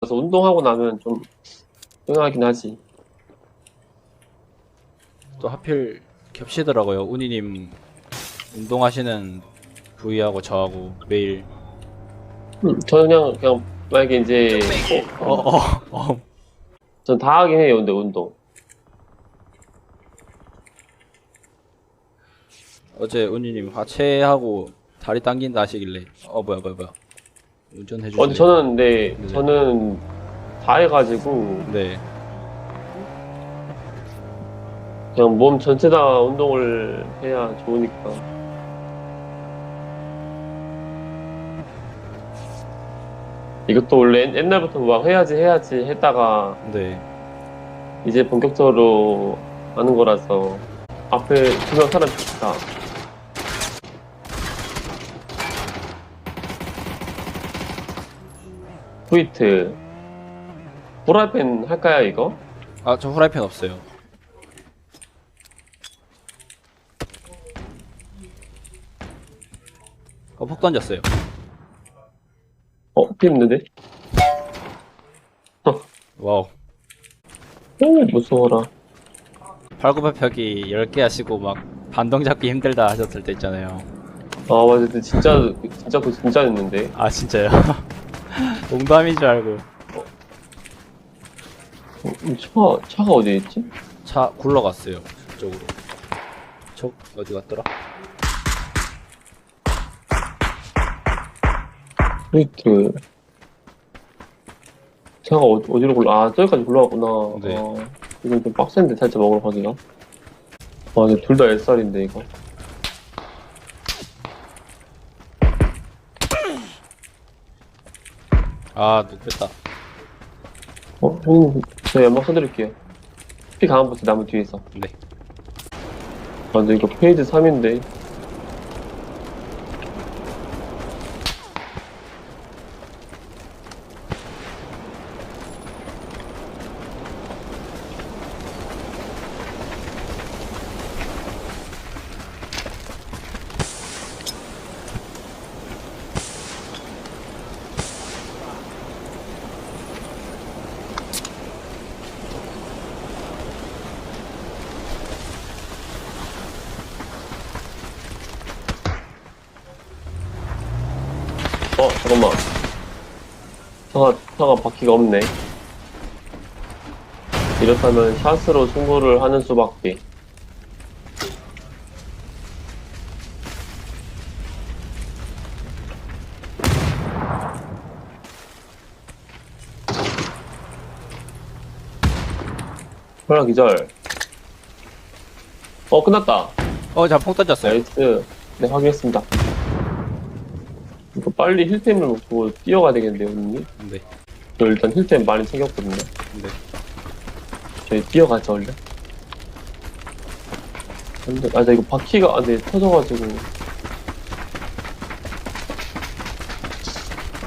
그래서 운동하고 나면 좀 조용하긴 하지. 또 하필 겹치더라고요. 우니님 운동하시는 부위하고 저하고 매일 음, 저는 그냥 그냥 만약에 이제 어 어 어. 전 다 하긴 해요. 근데 운동. 어제 우니님 하체하고 다리 당긴다 하시길래 어 뭐야 뭐야 뭐야 운전해 어, 주세요. 근데 저는 네, 네. 저는 다 해가지고 네. 그냥 몸 전체 다 운동을 해야 좋으니까. 이것도 원래 옛- 옛날부터 막 해야지 해야지 했다가 네. 이제 본격적으로 하는 거라서 앞에 두명 사람 좋다. 트위트 프라이팬 할까요 이거? 아 저 후라이팬 없어요. 어, 폭 던졌어요. 어? 피 있는데? 와우. 오 무서워라 발굽혀펴기 10개 하시고 막 반동 잡기 힘들다 하셨을 때 있잖아요. 아 맞아 근데 진짜 진짜 그거 진짜였는데 아 진짜요? 농담인 줄 알고 어, 이 차, 차가 어디 있지? 차 굴러갔어요. 저쪽으로. 저 어디 갔더라? 트위트 차가 어, 어디로 굴러 아 저기까지 굴러갔구나 네. 아, 이건 좀 빡센데 살짝 먹으러 가기가 아 근데 둘다 S살인데 이거 아 뺐다. 어? 형님 제가 연막 써드릴게요 피 강한 버스 나무 뒤에서 네. 아 근데 이거 페이지 3인데 어 잠깐만 차가 차가 바퀴가 없네 이렇다면 샷으로 승부를 하는 수밖에 헐라 기절 어 끝났다 어, 자폭 던졌어요. 나이스. 네, 확인했습니다. 이거 빨리 힐템을 보고 뛰어가야 되겠는데요, 형님? 네. 저 일단 힐템 많이 챙겼거든요. 네. 저희 뛰어가죠, 원래. 근데, 아, 나 이거 바퀴가, 아, 네, 터져가지고.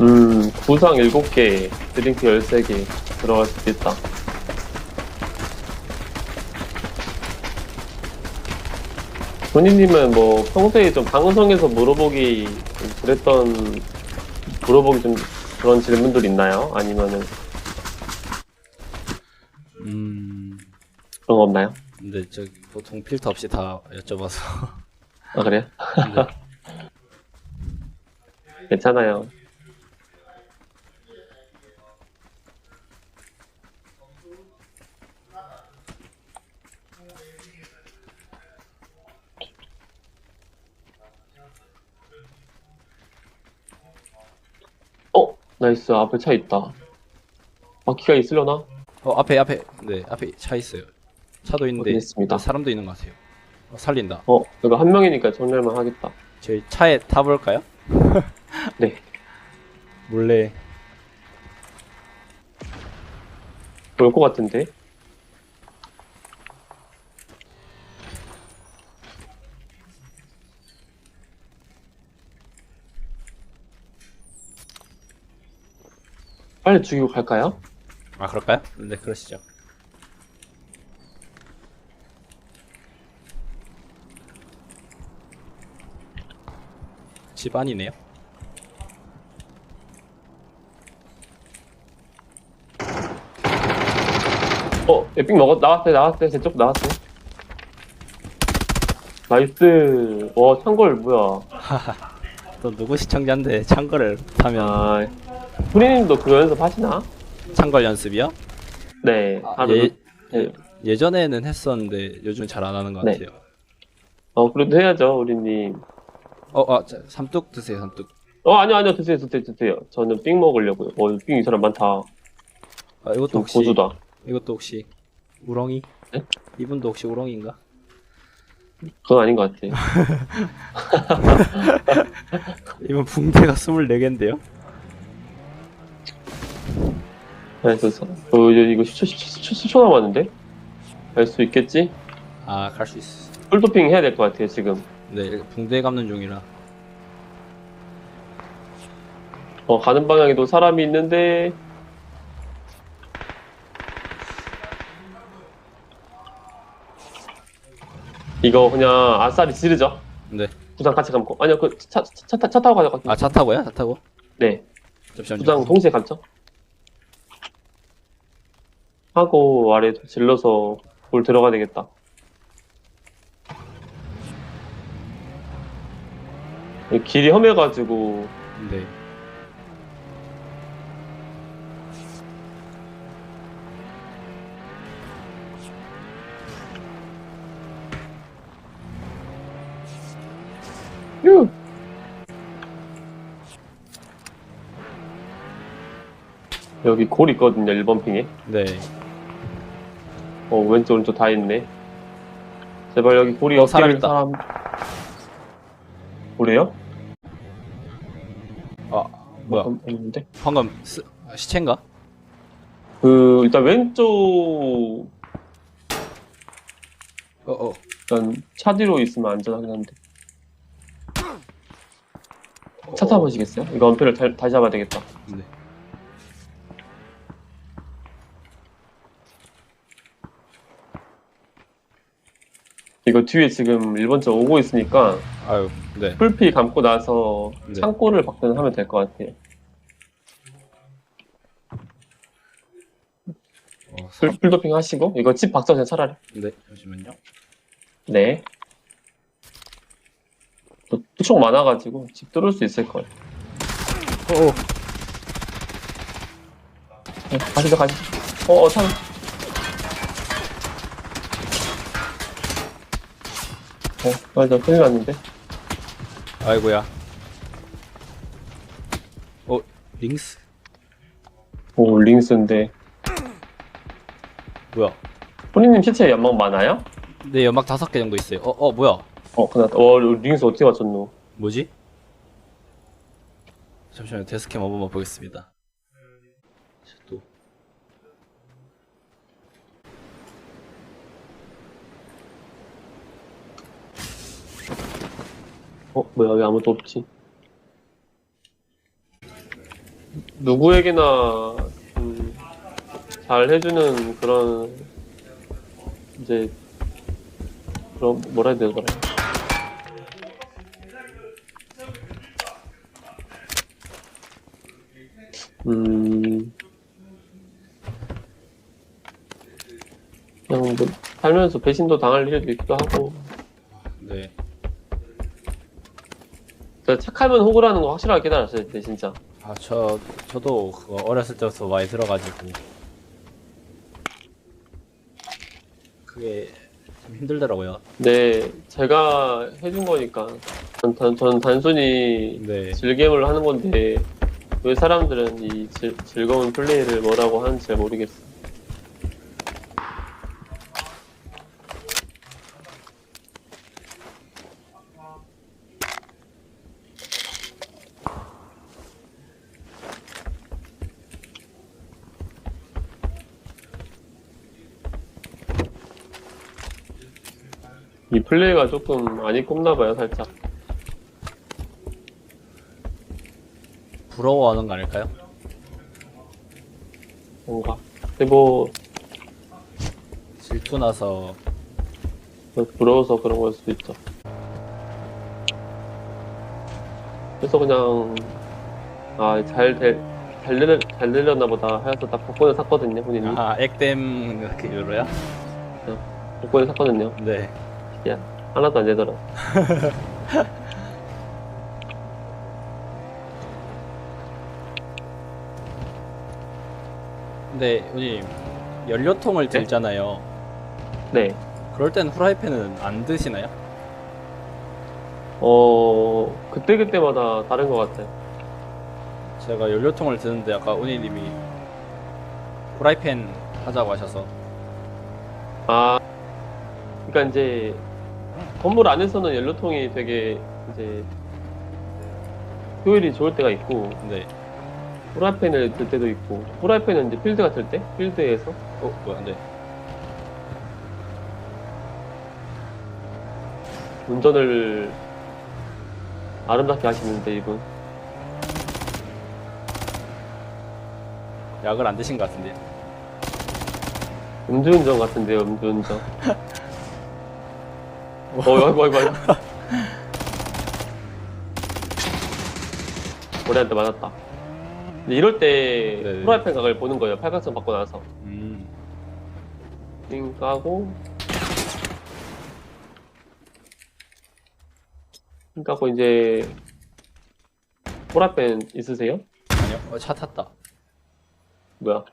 음, 구상 7개, 드링크 13개 들어갈 수도 있다. 본인님은 뭐 평소에 좀 방송에서 물어보기 좀 그랬던 물어보기 좀 그런 질문들 있나요? 아니면은 음. 그런 거 없나요? 근데 저 보통 필터 없이 다 여쭤봐서. 아 그래요? 네. 괜찮아요. 어 나이스 앞에 차 있다. 바퀴가 있으려나? 어 앞에 앞에 네 앞에 차 있어요. 차도 있는데 확인했습니다. 사람도 있는 것 같아요. 어, 살린다. 어 이거 한 명이니까 정렬만 하겠다. 저희 차에 타볼까요? 네. 몰래 올 것 같은데. 빨리 죽이고 갈까요? 아 그럴까요? 네 그러시죠. 집 안이네요. 어, 에픽 먹었, 나왔어요, 나왔어요. 제쪽 나왔어요. 나이스. 와, 창걸, 뭐야. 또 누구 시청자인데 창거를 타면 아, 후리님도 그거 연습하시나? 창걸 연습이요? 네. 아, 하루. 예, 네. 예전에는 했었는데 요즘 잘 안 하는 것 네. 같아요. 어, 그래도 해야죠, 우리님. 어, 아, 자, 삼뚝 드세요, 삼뚝. 어, 아니요, 아니요. 드세요, 드세요, 드세요. 저는 삥 먹으려고요. 어, 삥이 사람 많다. 아, 이것도 좀 혹시 고수다. 이것도 혹시 우렁이? 네? 이분도 혹시 우렁인가? 그건 아닌 것 같아요. 이분 붕대가 24개인데요? 그래서, 어, 이제 이거 10초, 10초, 10초 남았는데? 갈 수 있겠지? 아, 갈 수 있어. 풀도핑 해야 될 것 같아요, 지금. 네, 붕대 감는 중이라. 어, 가는 방향에도 사람이 있는데, 이거 그냥 아싸리 지르죠? 네. 부장 같이 감고. 아니요, 그, 차, 차, 차, 타- 차 타고 가자. 아, 차 타고요? 차 타고? 네. 잠시만요. 부장 동시에 감죠? 하고 아래 질러서 볼 들어가야 되겠다. 이 길이 험해가지고, 네. 휴! 여기 골 있거든요, 1번 핑에. 네. 어, 왼쪽, 오른쪽 다 있네. 제발 여기 골이 어, 없기를 사람 있다. 사람. 골이에요? 아, 뭐야? 어, 없는데? 방금 스, 아, 시체인가? 그, 일단 왼쪽, 어, 어. 일단 차 뒤로 있으면 안전하긴 한데. 차 타보시겠어요? 이거 언패를 다, 다시 잡아야 되겠다. 네. 이거 뒤에 지금 1번 차 오고 있으니까 아유, 네. 풀피 감고 나서 네. 창고를 박근하면 될 것 같아요. 어, 사, 풀, 풀도핑 하시고 이거 집 그냥 차라리. 네. 잠시만요. 네. 또 투척 많아가지고 집 뚫을 수 있을 거예요. 어, 어. 네, 가시죠, 가시죠. 어, 어, 참. 어, 맞아, 큰일 났는데. 아이고야. 어, 링스? 오, 링스인데. 뭐야? 본인님 시체에 연막 많아요? 네, 연막 다섯 개 정도 있어요. 어, 어, 뭐야? 어, 그나, 어, 링스 어떻게 맞췄노? 뭐지? 잠시만요. 데스캠 한번만 보겠습니다. 또. 어, 뭐야, 왜 아무도 없지? 누구에게나, 음, 잘 해주는 그런, 이제, 그런, 뭐라 해야 되더라. 음, 그냥 뭐, 살면서 배신도 당할 일도 있기도 하고, 네. 저 착하면 호구라는 거 확실하게 깨달았어요, 그때 진짜. 아, 저, 저도 그거 어렸을 때부터 많이 들어가지고. 그게 좀 힘들더라고요. 네, 제가 해준 거니까. 전, 단, 전 단순히 네. 즐겜을 하는 건데, 왜 사람들은 이 즐, 즐거운 플레이를 뭐라고 하는지 잘 모르겠어. 이 플레이가 조금 많이 꼽나봐요, 살짝. 부러워하는 거 아닐까요? 뭔가. 근데 뭐, 질투 나서 부러워서 그런 걸 수도 있죠. 그래서 그냥, 아, 잘 될, 잘잘 내려 잘 내렸나 보다 해서 딱 복권을 샀거든요 본인이 아 액땜 그로야? 복권을 샀거든요 네. 야 하나도 안 되더라 근데 우님 연료통을 들잖아요. 네 그럴 땐 후라이팬은 안 드시나요? 어, 그때그때마다 다른 것 같아요. 제가 연료통을 드는데 아까 우니님이 후라이팬 하자고 하셔서 아, 그러니까 이제 건물 안에서는 연료통이 되게 이제 효율이 좋을 때가 있고 네. 후라이팬을 들 때도 있고 후라이팬은 이제 필드 같을 때 필드에서 어 뭐야? 네. 운전을 아름답게 하시는데 이분 약을 안 드신 것 같은데요. 음주운전 같은데요 음주운전. 어, 아이고 아이고 아이고. 머리한테 맞았다. 근데 이럴 때 네네. 프라이팬 각을 보는 거예요. 팔각선 받고 나서. 음. 띵 까고 띵 까고 이제 프라이팬 있으세요? 아니요. 어, 차 탔다. 뭐야?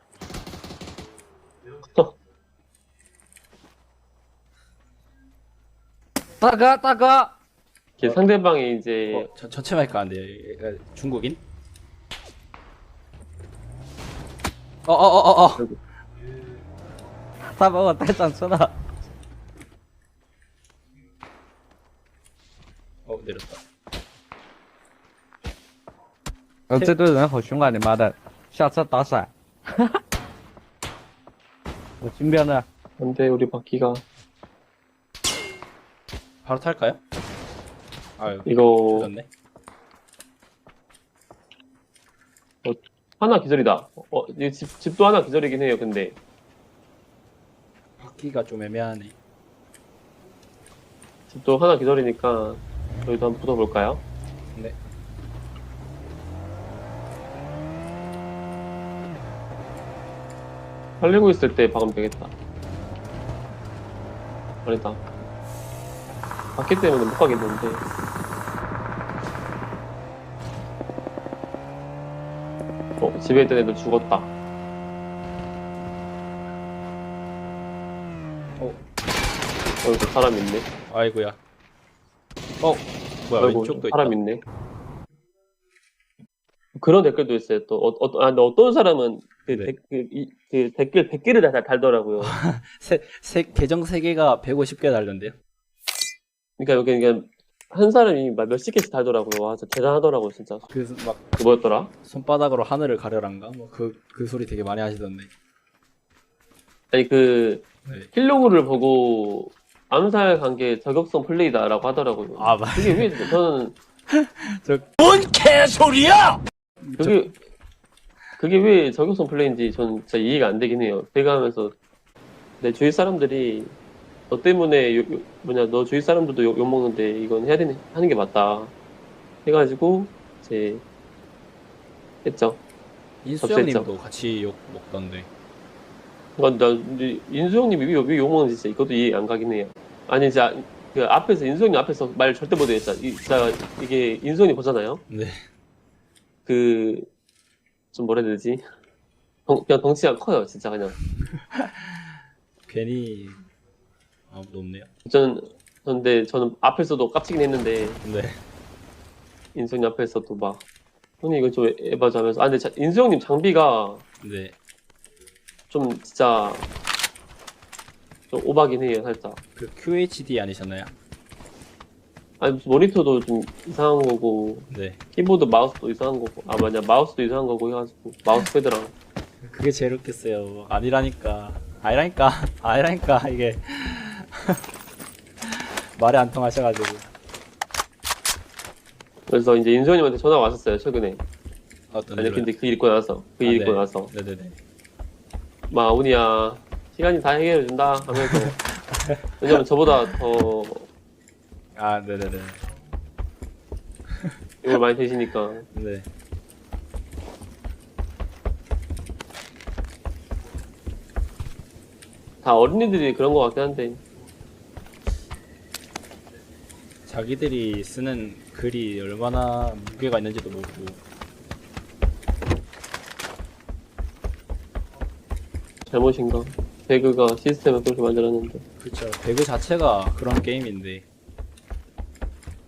따가 따가 이게 상대방이 이제 어, 저, 전체 마이크 안 돼요. 얘가 중국인? 어, 어, 어, 어, 어. 他把我带上车了。 어, 내렸다. 呃，这队人好凶啊！你妈的，下车打闪。我金标呢？ 안돼 우리 바퀴가 바로 탈까요? 아유, 이거 늦었네. 하나 기절이다. 어, 이 집, 집도 하나 기절이긴 해요, 근데. 바퀴가 좀 애매하네. 집도 하나 기절이니까, 저희도 한번 붙어볼까요? 네. 살리고 있을 때 박으면 되겠다. 아니다. 바퀴 때문에 못 가겠는데. 어, 집에 있던 애들 죽었다. 어, 여기도 사람 있네. 아이고야. 어, 뭐야, 아이고, 왼쪽도 있다. 사람 있네. 그런 댓글도 있어요. 또, 어, 어, 아, 근데 어떤 사람은 그, 네. 댓- 그, 이- 그 댓글 100개를 다 달더라고요. 세, 세, 계정 3개가 150개 달던데요? 그러니까 여기 그냥 한 사람이 막 몇십 개씩 달더라고요. 와, 진짜 대단하더라고요, 진짜. 그, 막, 그 뭐였더라? 손바닥으로 하늘을 가려란가? 뭐, 그, 그 소리 되게 많이 하시던데. 아니, 그, 네. 킬로그를 보고 암살 관계 저격성 플레이다라고 하더라고요. 아, 맞 그게 왜, 저는, 저, 그게, 그게 왜 저격성 플레이인지 저는 진짜 이해가 안 되긴 해요. 제가 하면서 내 주위 사람들이 너 때문에 요- 요- 뭐냐 너 주위 사람들도 욕, 욕 먹는데 이건 해야 되는 하는 게 맞다 해가지고 이제 했죠. 인수형님도 같이 욕 먹던데. 그러니까 나 근데 인수 형님이 왜, 왜 욕 먹는지 진짜 이것도 이해 안 가긴 해요. 아니 진짜 그 앞에서 인수 형님 앞에서 말 절대 못 해요. 진짜, 이, 진짜 이게 인수 형님 보잖아요. 네. 그 좀 뭐라 해야 되지? 덩, 그냥 덩치가 커요. 진짜 그냥. 괜히, 아, 높네요. 저는 근데 저는 앞에서도 깝치긴 했는데 네. 인수 형님 앞에서도 막 형님 이거 좀 에바죠 하면서 아 근데 자- 인수 형님 장비가 네. 좀 진짜 좀 오바긴 해요 살짝. 그 QHD 아니셨나요? 아니 무슨 모니터도 좀 이상한 거고 네. 키보드 마우스도 이상한 거고 아 맞냐 마우스도 이상한 거고 해가지고 마우스 패드랑 그게 제일 웃겼어요. 아니라니까. 아니라니까. 아니라니까. 이게. 말이 안 통하셔가지고. 그래서 이제 인수원님한테 전화 왔었어요 최근에. 어떤 아니 근데 그 일 있고 나서 그일 아, 있고 네. 나서. 네네네. 마우니야 시간이 다 해결해준다 하면서. 왜냐면 저보다 더 아 네네네. 욕을 많이 드시니까. 네 다 어린이들이 그런 것 같긴 한데. 자기들이 쓰는 글이 얼마나 무게가 있는지도 모르고. 잘못인가 배그가 시스템을 그렇게 만들었는데. 그쵸. 배그 자체가 그런 게임인데.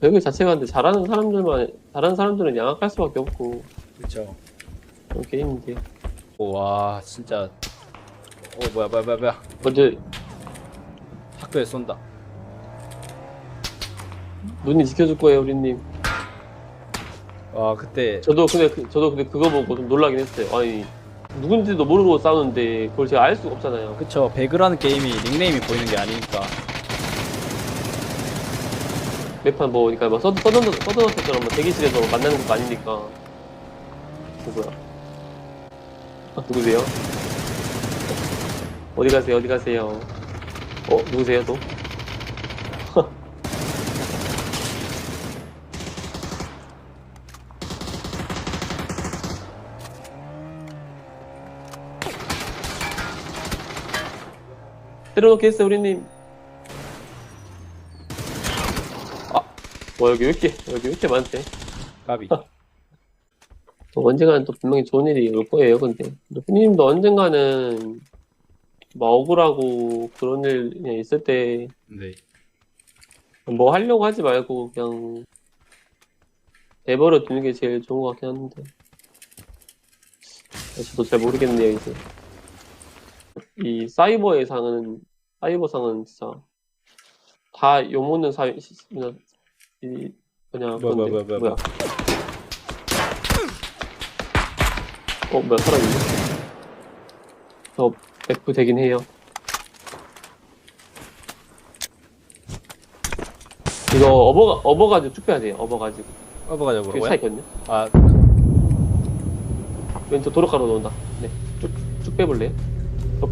배그 자체가 근데 잘하는 사람들만 잘하는 사람들은 양악할 수밖에 없고. 그쵸. 그런 게임인데. 와 진짜. 어 뭐야 뭐야 뭐야 뭐야. 어제 학교에 쏜다 눈이 지켜줄 거예요 우리님. 와 그때 저도 근데 그, 저도 근데 그거 보고 좀 놀라긴 했어요. 아니 누군지도 모르고 싸우는데 그걸 제가 알 수가 없잖아요. 그쵸. 배그라는 게임이 닉네임이 보이는 게 아니니까. 매판 뭐 그러니까 막 서든 서든 서든어택처럼 뭐 대기실에서 만나는 것도 아니니까. 누구야. 아, 누구세요? 어디 가세요? 어디 가세요? 어 누구세요 또? 때려놓겠어요 우리님. 아, 뭐 여기 왜 이렇게 여기 왜 이렇게 많대? 까비. 또 언젠가는 또 분명히 좋은 일이 올 거예요. 근데. 루피님도 언젠가는 뭐 억울하고 그런 일 그냥 있을 때뭐네 하려고 하지 말고 그냥 내버려 두는 게 제일 좋은 것 같긴 한데. 저도 잘 모르겠네요 이제. 이 사이버의 상은 사이버 상은 진짜 다 욕먹는 시- 뭐냐 이 뭐냐 뭐야, 뭐야, 뭐야, 뭐야. 어 뭐야 사람 있네. 저 F 되긴 해요. 이거 업어 업어가지고 쭉 빼야 돼요 업어가지고. 어버가자 그게 차 뭐라고요? 있거든요. 아 왼쪽 도로가로 놓는다. 네쭉쭉 빼볼래요? 어, 어,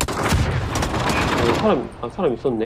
사람 아 사람 있었네